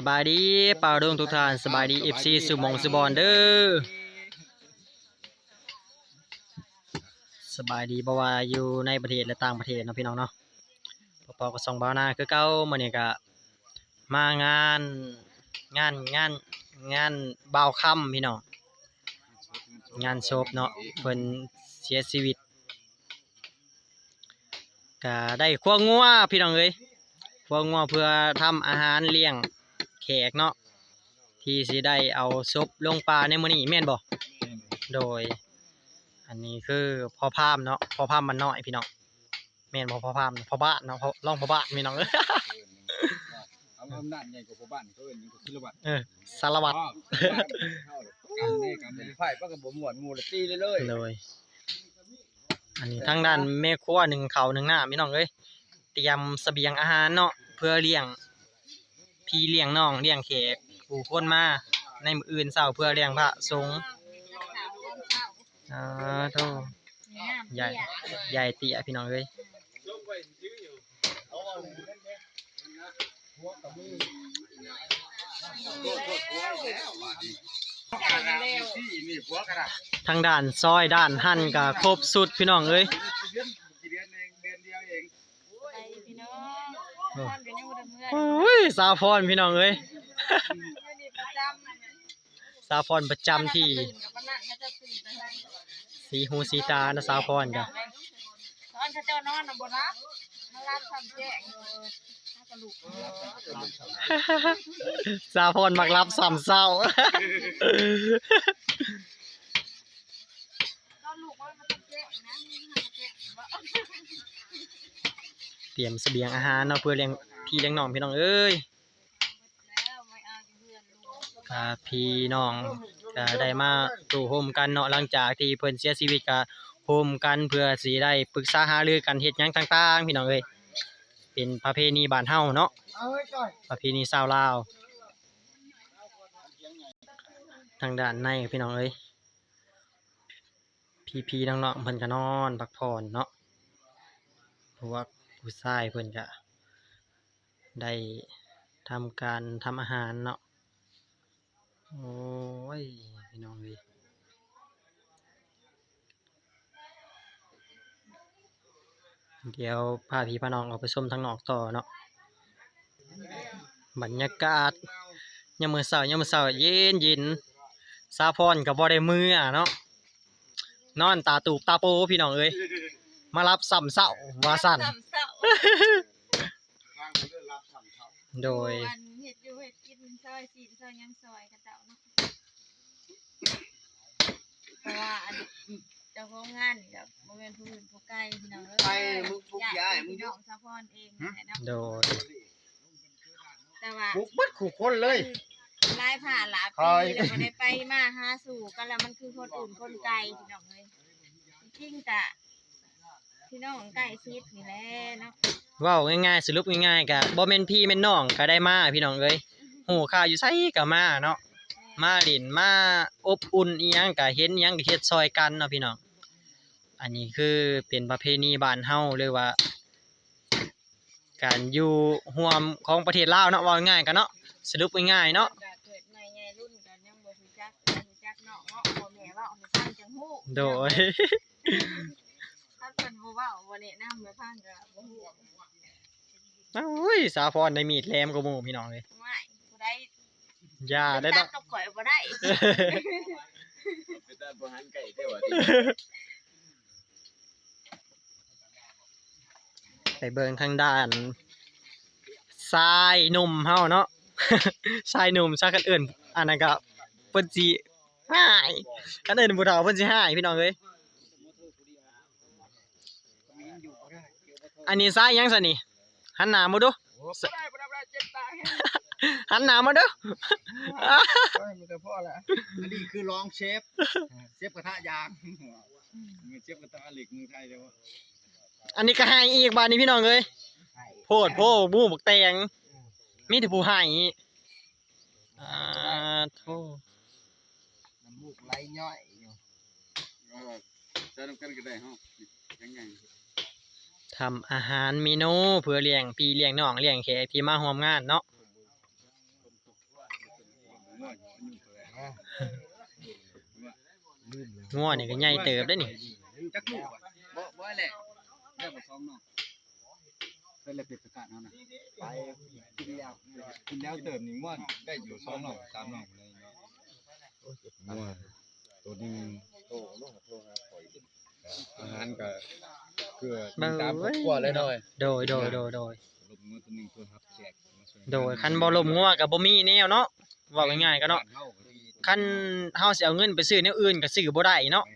สบายดีป่าดวงทุกท่านสบายดีเอฟซีสุมงสุบอนเด้อสบายดีบ่ว่าอยู่ในประเทศและต่างประเทศนะพี่น้องเนาะพอๆกับสองบ่าวนาคือเก่ามื้อนี้ก็มางานงานงานงานบ่าวค่ำพี่น้องงานศพเนาะเพิ่นเสียชีวิตก็ได้ควงงัวพี่น้องเอ้ยพวกงัวเพื่อทำอาหารเลี้ยง ขกเนาะที่สิได้เอาศพลงปลาในมื้อนี้แม่นบ่โดย อันนี้คือพ่อพามเนาะพ่อพามมันน้อยพี่น้องแม่นบ่พ่อพามพ่อบ้านเนาะพ่อรองพ่อบ้านพี่น้องเอ้ยเอาอำนาจใหญ่กว่าพ่อบ้านเขาเอิ้นหยังก็คิโลวัตต์เออสารวัตรอ๋อกันนี่กันนี่ไผปะก็บ่ม่วนหมู่ละตีเลยเลยโดยอันนี้ทางด้านแม่ครัวหนึ่งเขาวหนึ่งหน้าพี่น้องเอ้ยเตรียมเสบียงอาหารเนาะเพื่อเลี้ยง พี่เลี้ยงน้องเลี้ยงแขกผู้คนมาในมืออื่นเช้าเพื่อเลี้ยงพระสงฆ์อ่าโธ่ใหญ่ใหญ่เตี้ยพี่น้องเอ้ยทางด้านซอยด้านหั่นก็ครบสุดพี่น้องเอ้ย โอ้ยสาวพรพี่น้องเอ้ยอยู่นี่ประจำสาวพรประจำที่ตื่นกับปะนั่นเขาจะตื่นแต่เช้าสีหูสีตานะสาวพรก็ตอนเขาเจ้านอนน่ะบ่รับมารับทำแจ้งเออถ้ากระลูกสาวพรมักรับสามเศร้าตอนลูกว่ามันต้องแจ้งนะมีให้แจ้งว่า เตรียมเสบียงอาหารเนาะเพื่อเลี้ยงพี่เลี้ยงน้องพี่น้องเอ้ยแล้วไม่เอาพี่น้องก็ได้มาตู่โฮมกันเนาะหลังจากที่เพิ่นเสียชีวิตก็โฮมกันเพื่อสิได้ปรึกษาหารือกันเฮ็ดหยังต่างๆ พี่น้องเอ้ยเป็นประเพณีบ้านเฮาเนาะประเพณีชาวลาวทางด้านในพี่น้องเอ้ยพี่ๆน้องๆเพิ่นก็นอนพักผ่อนเนาะเพราะว่า ผู้ชายเพิ่นก็ได้ทำการทำอาหารเนาะ โอ้ย พี่น้องเอ้ยเดี๋ยวพาพี่พาน้องออกไปชมทางนอกต่อเนาะ บรรยากาศยามมื้อเช้ายามมื้อเช้าเย็นเย็นซาพรก็บ่ได้มืออะเนาะ นอนตาตูบตาโปพี่น้องเอ้ย มารับซ้ำเช้าว่าสั่น ทางเรื่องรับทำเขาโดย วันเฮ็ดอยู่เฮ็ดกินซอยสีซอยหยังซอยกระเจ้าเนาะเพราะว่าอันเจ้าของงานนี่ก็บ่แม่นผู้อื่นผู้ไกลพี่น้องเอ้ยไปมึงทุกย้ายมึงพี่อน้ยู่องสะพรเองนี่แหละเนาะโดย แต่ว่า บุกบัดขู่คนเลย ลายผ่านหลายคอยปีแล้วบ่ได้ไปมาหาสู่กันแล้วมันคือคนอื่นคนไกลพี่น้องเอ้ยจริงๆกะ พี่น้องใกล้ชิดนี่แหละเนาะเว้าง่ายๆสรุปง่ายๆก็บ่แม่นพี่แม่นน้องก็ได้มาพี่น้องเอ้ยหูข่าวอยู่ไสก็มาเนาะมาเล่นมาอบอุ่นอีหยังก็เห็นอีหยังก็เฮ็ดซอยกันเนาะพี่น้องอันนี้คือเป็นประเพณีบ้านเฮาหรือว่า การอยู่ร่วมของประเทศลาวเนาะว่าง่ายๆกันเนาะสรุปง่ายๆเนาะก็เกิดใหม่ใหญ่รุ่นกันยังบ่รู้จักบ่รู้จักเนาะเนาะพ่อแม่เว้าให้ฟังจังฮู้โดย ถ้าเพิ่นบ่เว้าบ่แนะนำไปฟังก็บ่ฮู้อุ้ยสาพรได้มีดแหลมกว่าหมู่พี่น้องเลยไม่ผู้ใดอย่าได้จัดอกกับข่อยบ่ได้เป็นด้านบริหารไก่เท่าไหร่ไปเบิ่งทางด้านทรายหนุ่มเฮาเนาะ ทรายหนุ่มซะกันเอิ้นอันนั้นก็เพิ่นสิหายกันเอิ้นผู้เฒ่าเพิ่นสิหายพี่น้องเอ้ย อันนี้ทรายหยังซะนี่หันหน้ามาดูบ่ได้บ่ได้บ่ได้เจ็บตาแฮะหันหน้ามาดูโอ้ยมันก็พอละอันนี้คือรองเชฟเชฟกระทะยางมือเชฟกระทะเหล็กมือไทยเด้ออันนี้ก็หายอีกบาดนี้พี่น้องเอ้ยโพดโพหมู่บักแตงมีแต่ผู้หายอ่าโธ่น้ำมูกไหลย่อยอยู่เออใช้น้ำกันก็ได้เฮายังไง ทำอาหารเมนูเพื่อเลี้ยงพี่เลี้ยงน้องเลี้ยงแขกที่มาร่วมงานเนาะงัวนี่ก็ใหญ่เติบได้นี่จักลูกอะบ่บ่แหละได้บ่ซ้อมเนาะเป็นระเบียบประกาศเฮานะไปกินแล้วกินแล้วเติมนี่ม่วนได้อยู่สองหน่องสามหน่องเลยเนาะม่วนตัวนึงโตลงโตครับปล่อย อาหารก็เกลือตามครอบครัวเลยเนาะโดยโดยโดยโดยลมมือตัวนึงตัวครับแจกมาช่วยโดยคันบ่ลมงัวก็บ่มีแนวเนาะเว้าง่ายๆก็เนาะคันเฮาสิเอาเงินไปซื้อแนวอื่นก็ซื้อบ่ได้เนาะ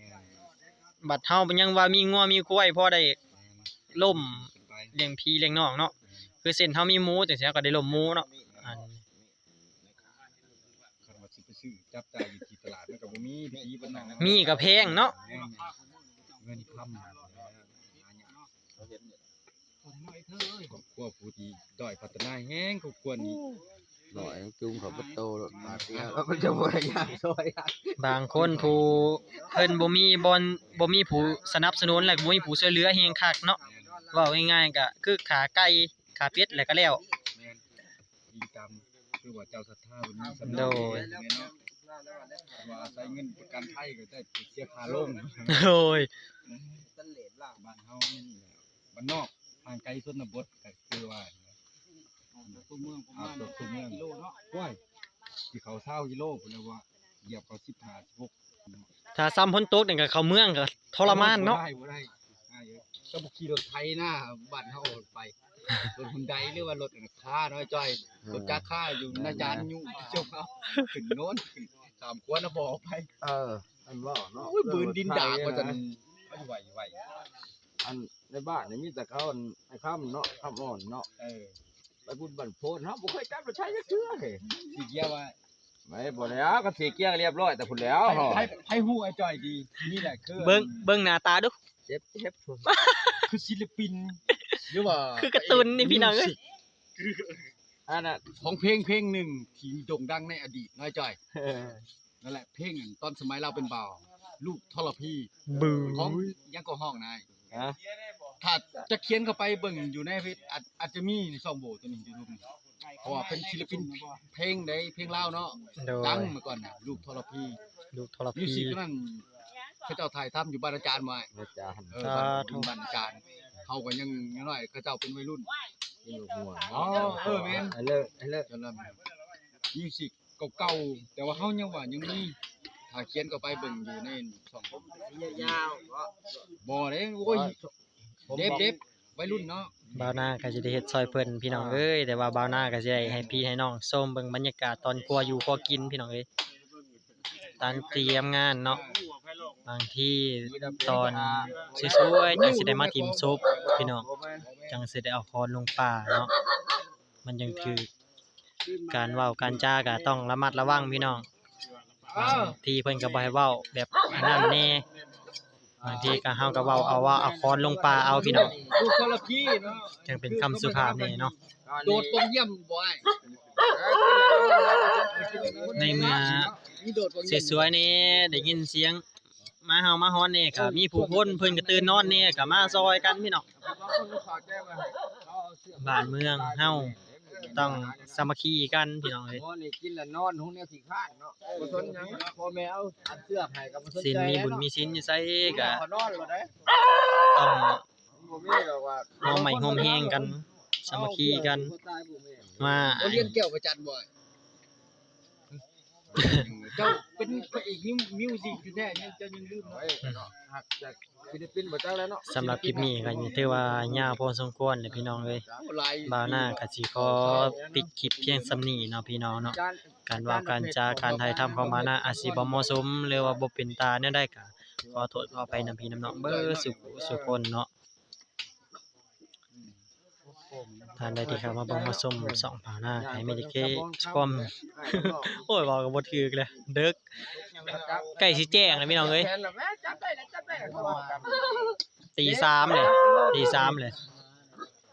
บัดเฮายังว่ามีงัวมีกล้วยพอได้ล่มเลี้ยงพี่เลี้ยงน้องเนาะคือเส้นเฮามีหมูจังซี่ก็ได้ล่มหมูเนาะอันคันว่าสิไปซื้อจับจ่ายอยู่ที่ตลาดมันก็บ่มีพี่บ้านนอกมีก็แพงเนาะ เงินคำครอบครัวผู้ที่ด้อยพัฒนาแฮงครอบครัวนี้หน่อยจุงเขาประตูรถมาเสียแล้วมันจะบ่ได้ยากซอยยากบางคนผู้เพิ่นบ่มีบอนบ่มีผู้สนับสนุนและบ่มีผู้ช่วยเหลือแฮงคักเนาะเว้าง่ายๆก็คือขาไก่ขาเป็ดแล้วก็แล้วแม่นอีกรรมคือว่าเจ้าศรัทธาวันนี้สำโดย แม่นเนาะ ว่าอาศัยเงินประกันภัยก็ได้เสียค่าลงโอ้ยตันเลดล่างบ้านเฮานี่แหละบ้านนอกทางไกลชนบทก็คือว่าตัวเมืองประมาณตัวเมืองกิโลเนาะว้ายที่เขาเศร้ากิโลพุ่นแล้วว่าเหยียบเขา15 16ถ้าซ้ำพ้นตกนี่ก็เข้าเมืองก็ทรมานเนาะบ่ได้บ่ได้ อ่าเดี๋ยวก็บ่ขี่รถไถนะบ้านเฮาไปรถฮุนไดหรือว่ารถอันนั้นค่าน้อยจ้อยรถจักรค่าอยู่นาจานอยู่เจ้าเขาขึ้นโน้นขึ้นตามควรน่ะบ่ออกไปเอออันว่าเนาะโอ้ยปืนดินดากว่าจันไหวไหวอันในบ้านนี่มีแต่เขาอันไอ้ค่ำเนาะค่ำอ่อนเนาะเออไปบุญบันโพนเฮาบ่เคยจับมาใช้จักเทื่อเฮ้ยสิเกียว่าไม่บ่แล้วก็สีเกียร์เรียบร้อยแต่พุ่นแล้วเฮาให้ให้ฮู้ไอ้จ้อยดีนี่แหละคือเบิ่งเบิ่งหน้าตาดูเจ็บเจ็บพุ่นคือศิลปินหรือว่าคือการ์ตูนนี่พี่น้องเอ้ยอันน่ะของเพลงเพลงหนึ่งที่โด่งดังในอดีตน้อยจ้อยนั่นแหละเพลงอันตอนสมัยเราเป็นบ่าวลูกทรพีบูของยังก็ห้องนายถ้าจะเขียนเข้าไปเบิ่งอยู่ในเฟซอาจอาจจะมีในช่องโหว่ตัวนี้อยู่รูปนี้เพราะว่าเป็นศิลปินเพลงใดเพลงเล่าเนาะดังมื่อก่อนนะลูกทรพีดูโทรมิวพีสิกนั่น เขาเจ้าถ่ายทำอยู่บ้านอาจารย์ไว้อาจารย์เออบ้านอยู่บ้านอาจารย์เขาก็ยังยังน้อยเขาเจ้าเป็นวัยรุ่นมีลูกหัวอ๋อเออแม่นไอ้เลิกไอ้เลิกจนแล้วมิวสิกเก่าๆแต่ว่าเฮายังว่ายังมีถ้าเขียนเข้าไปเบิ่งอยู่ในช่องผมยาวบ่เด้โอ้ยเด็บเด็บวัยรุ่นเนาะบ่าวหน้าก็สิได้เฮ็ดซอยเพิ่นพี่น้องเอ้ยแต่ว่าบ่าวหน้าก็สิได้ให้พี่ให้น้องชมเบิ่งบรรยากาศตอนครัวอยู่ครัวกินพี่น้องเอ้ยตอนเตรียมงานเนาะ บางที่ตอนสวยๆจังสิได้มาทิมซุปพี่น้องจังสิได้เอาคอนลงป่าเนาะมันยังถือการเว้าการจาก็ต้องระมัดระวังพี่น้องบางทีเพิ่นก็บ่ให้เว้าแบบอันนั้นแน่บางทีก็เฮาก็เว้าเอาว่าเอาคอนลงป่าเอาพี่น้องลูกคนละพี่เนาะจึงเป็นคำสุภาพนี่เนาะโดดตรงเยี่ยมบ่ไอ้ในเมื่อมีโดดตรงเยี่ยมสวยๆนี่ได้ยินเสียงห มาเฮามาฮอนนี่ก็มีผู้คนเพิ่นก็ตื่นนอนนี่ก็มาซอยกันพี่น้องบ้านเมืองเฮาต้องสามัคคีกันพี่น้องเอ้ยพอนี่กินแล้วนอนห้องแนวขี้ข้านเนาะบ่สนหยังพ่อแม่เอาอันเสื้อให้ก็บ่สนใจศีลมีบุญมีศีลอยู่ไสก็นอนแล้วได้ต้องบ่มีดอกว่าโฮมใหม่โฮมแฮงกันสามัคคีกันมาโอเลี้ยงแก้วประจันบ่ เจ้าเป็นพระเอกมิวมิวสิกอยู่แท้ยังเจ้ายังลืมไว้เนาะหักจากฟิลิปปินส์บ่จักแล้วเนาะสำหรับคลิปนี้ก็ถือว่ายาวพอสมควรเลยพี่น้องเอ้ยลายบ่าวหน้าก็สิขอปิดคลิปเพียงส่ำนี้เนาะพี่น้องเนาะการเว่าการจาการถ่ายทำของมานะอาจสิบ่เหมาะสมหรือว่าบ่เป็นตาแนวใดก็ขอโทษขออภัยนำพี่น้ำน้องเบิดสุขสุขคนเนาะ ท่านใดที่เข้ามาเบิ่งมาชมสองผาหน้าไทยเมดิเกชคอม โอ้ยเว้าก็บ่ถูกเลยเดึกใกล้สิแจ้งแล้วพี่น้องเอ้ยแม่นแล้วแม่จับได้แล้วจับได้แล้วเขาว่ากันตีสามเลยตีสามเลย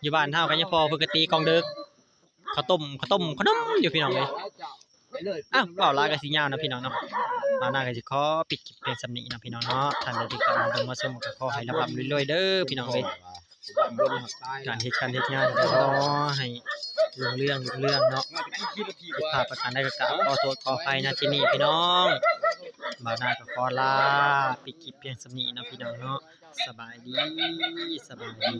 อยู่บ้านเฮาก็ยังพอเพิ่นก็ตีกองเดึกข้าวต้มข้าวต้มขนมอยู่พี่น้องเอ้ยอ้าวเว้าหลายก็สิยาวนะพี่น้องเนาะมาหน้าก็สิขอปิดคลิปเพียงส่ำนี้นะพี่น้องเนาะท่านใดที่เข้ามาเบิ่งมาชมก็ขอให้ร่ำๆรวยๆเด้อพี่น้องเอ้ย บนหักใต้การเฮ็ดการเฮ็ดงานก็ขอให้ลุงเรื่องลุงเรื่องเนาะติดว่าทีผิดพลาดประการใดก็กราบขอโทษขออภัยนะที่นี่พี่น้องบ่าวนาก็ขอลาปิดคลิปเพียงสำนี้เนาะพี่น้องเนาะสบายดีสบายดี